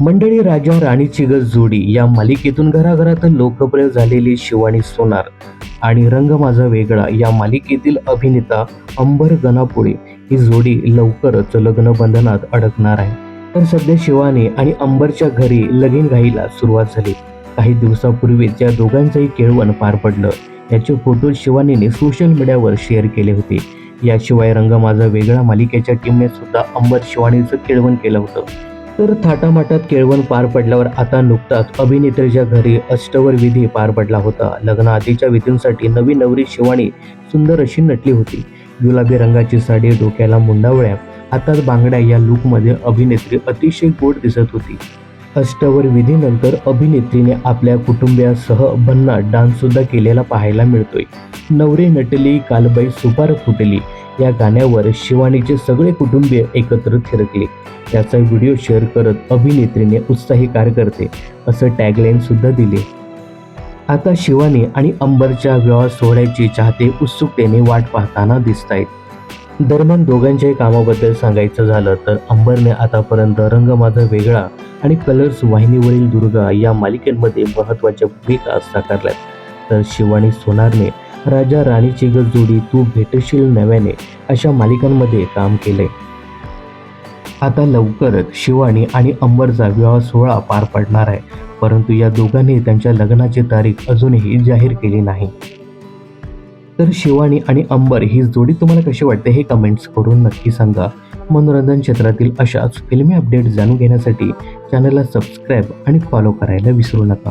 मंडळी राजा राणीची गज जोडी या मालिकेतून घराघरात लोकप्रिय झालेली शिवानी सोनार आणि रंग माझा वेगळा या मालिकेतील अभिनेता अंबर गणापुळे ही जोडी लवकरच लग्न बंधनात अडकणार आहे. तर सध्या शिवानी आणि अंबरच्या घरी लगीन घाईला सुरुवात झाली. काही दिवसापूर्वीच या दोघांचंही केळवण पार पडलं. याचे फोटो शिवानीने सोशल मीडियावर शेअर केले होते. याशिवाय रंग माझा वेगळा मालिकेच्या टीमने सुद्धा अंबर शिवानीचं केळवण केलं होतं. तर थाटामाटात केळवण पार पडल्यावर आता नुकताच अभिनेत्रीच्या घरी अष्टवर विधी पार पडला होता. लग्नाआधीच्या विधींसाठी नवी नवरी शिवानी सुंदर अशी नटली होती. गुलाबी रंगाची साडी डोक्याला मुंडावळ्या हातात बांगड्या या लुकमध्ये अभिनेत्री अतिशय गोड दिसत होती. अष्टवर विधीनंतर अभिनेत्रीने आपल्या कुटुंबियासह भन्नाट डान्स सुद्धा केलेला पाहायला मिळतोय. नवरी नटली कालबाई सुपार फुटली या गाण्यावर शिवानीचे सगळे कुटुंबीय एकत्र थिरकले. त्याचा व्हिडिओ शेअर करत अभिनेत्रीने उत्साही कार्यकर्ते असं टॅगलाईन सुद्धा दिले. आता शिवानी आणि अंबरच्या विवाह सोहळ्याची चाहते उत्सुकतेने वाट पाहताना दिसत आहेत दरम्यान दोघांच्याही कामाबद्दल सांगायचं झालं तर अंबरने आतापर्यंत रंग माझा वेगळा आणि कलर्स वाहिनीवरील दुर्गा या मालिकेमध्ये महत्त्वाच्या भूमिका साकारल्यात. तर शिवानी सोनारने राजा राणीची ग जोडी तू भेटशील नव्याने अशा मालिकांमध्ये काम केले. आता लवकरच शिवानी आणि अंबरचा विवाह सोहळा पार पडणार आहे. परंतु या दोघांनी त्यांच्या लग्नाची तारीख अजूनही जाहीर केली नाही. तर शिवानी आणि अंबर ही जोडी तुम्हाला कशी वाटते हे कमेंट्स करून नक्की सांगा. मनोरंजन क्षेत्रातील अशाच फिल्मी अपडेट जाणून घेण्यासाठी चॅनलला सबस्क्राईब आणि फॉलो करायला विसरू नका.